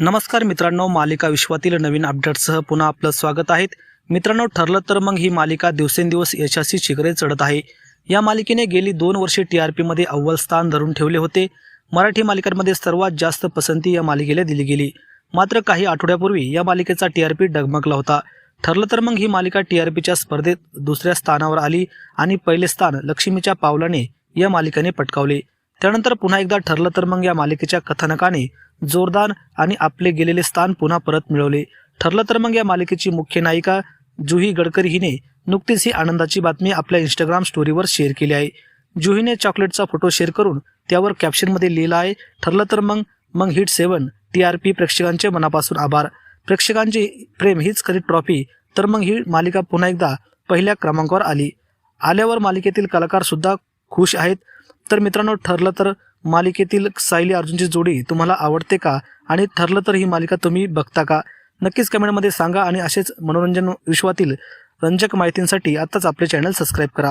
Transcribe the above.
नमस्कार मित्रांनो मालिका विश्वातील नवीन अपडेटसह पुन्हा आपलं स्वागत आहे. मित्रांनो ठरलं तर मग ही मालिका दिवसेंदिवस यशाची शिखरे चढत आहे. या मालिकेने गेली दोन वर्षे टी आर पीमध्ये अव्वल स्थान धरून ठेवले होते. मराठी मालिकांमध्ये सर्वात जास्त पसंती या मालिकेला दिली गेली. मात्र काही आठवड्यापूर्वी या मालिकेचा टी आर पी डगमगला होता. ठरलं तर मग ही मालिका टी आर पीच्या स्पर्धेत दुसऱ्या स्थानावर आली आणि पहिले स्थान लक्ष्मीच्या पावलाने या मालिकेने पटकावले. त्यानंतर पुन्हा एकदा ठरलं तर मग या मालिकेच्या कथानकाने जोरदार आणि आपले गेलेले स्थान पुन्हा परत मिळवले. ठरलं तर मग या मालिकेची मुख्य नायिका जुही गडकरी हिने नुकतीच ही आनंदाची बातमी आपल्या इंस्टाग्राम स्टोरीवर शेअर केली आहे. जुहीने चॉकलेटचा फोटो शेअर करून त्यावर कॅप्शनमध्ये लिहिलं आहे ठरलं तर मग मग hit seven T R P प्रेक्षकांचे मनापासून आभार. प्रेक्षकांची प्रेम हीच खरी ट्रॉफी तर मग ही मालिका पुन्हा एकदा पहिल्या क्रमांकावर आली. आल्यावर मालिकेतील कलाकार सुद्धा खुश आहेत. तर मित्रांनो ठरलं तर मालिकेतील सायली अर्जुनची जोडी तुम्हाला आवडते का? आणि ठरलं तर ही मालिका तुम्ही बघता का? नक्कीच कमेंटमध्ये सांगा आणि असेच मनोरंजन विश्वातील रंजक माहितींसाठी आत्ताच आपले चॅनल सबस्क्राईब करा.